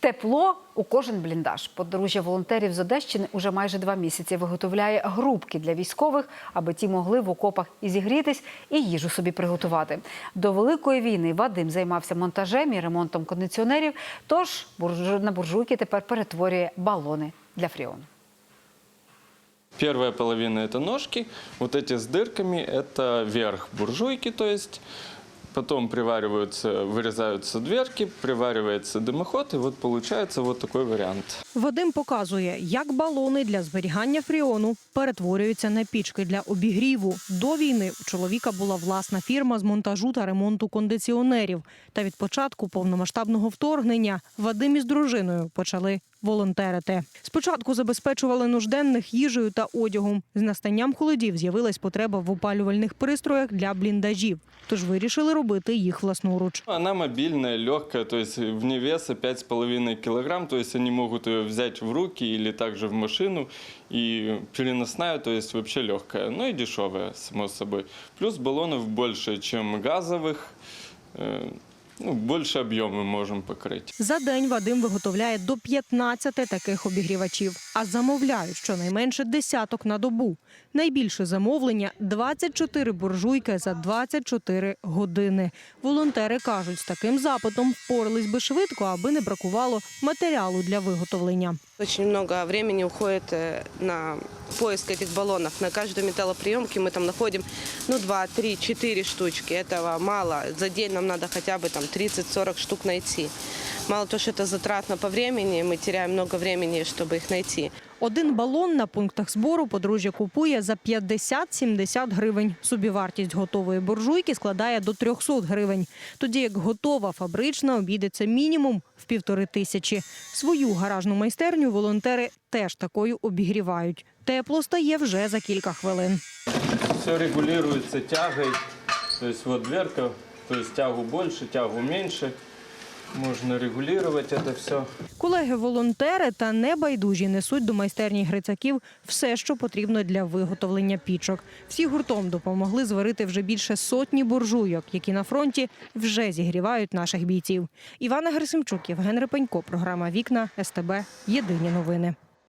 Тепло у кожен бліндаж. Подружжя волонтерів з Одещини уже майже два місяці виготовляє грубки для військових, аби ті могли в окопах і зігрітись, і їжу собі приготувати. До великої війни Вадим займався монтажем і ремонтом кондиціонерів. Тож буржу- на буржуйки тепер перетворює балони для фріону. Первая половина это ножки, вот эти с дырками это верх буржуйки, то есть потом привариваются, вырезаются дверки, приваривается дымоход, и вот получается вот такой вариант. Вадим показує, як балони для зберігання фріону перетворюються на пічки для обігріву. До війни у чоловіка була власна фірма з монтажу та ремонту кондиціонерів. Та від початку повномасштабного вторгнення Вадим із дружиною почали волонтерити. Спочатку забезпечували нужденних їжею та одягом. З настанням холодів з'явилась потреба в опалювальних пристроях для бліндажів. Тож вирішили робити їх власноруч. Она мобильная, легкая, то есть вне веса 5,5 килограмм, то есть они могут ее взять в руки или также в машину. И переносная, то есть вообще легкая, ну и дешевая, само собой. Плюс баллонов больше, чем газовых, э, ну, больше объем мы можем покрыть. За день Вадим виготовляє до 15 таких обігрівачів, а замовляють щонайменше десяток на добу. Найбільше замовлення 24 буржуйки за 24 години. Волонтери кажуть, з таким запитом впорались би швидко, аби не бракувало матеріалу для виготовлення. Очень много времени уходит э, на поиск этих баллонов. На каждую металлоприемке мы там находим ну, 2, 3, 4 штучки. Этого мало. За день нам надо хотя бы там 30-40 штук найти. Мало того, что это затратно по времени, мы теряем много времени, чтобы их найти. Один балон на пунктах збору подружжя купує за 50-70 гривень. Собівартість готової буржуйки складає до 300 гривень. Тоді як готова фабрична обійдеться мінімум в півтори тисячі. Свою гаражну майстерню волонтери теж такою обігрівають. Тепло стає вже за кілька хвилин. Все регулируется тягой, то есть вот дверка, то есть тягу больше, тягу меньше. Можно регулировать это все. Колеги-волонтери та небайдужі несуть до майстерні грицаків все, що потрібно для виготовлення пічок. Всі гуртом допомогли зварити вже більше сотні буржуйок, які на фронті вже зігрівають наших бійців. Івана Герсимчук, Євген Репенько, програма Вікна СТБ. Єдині новини.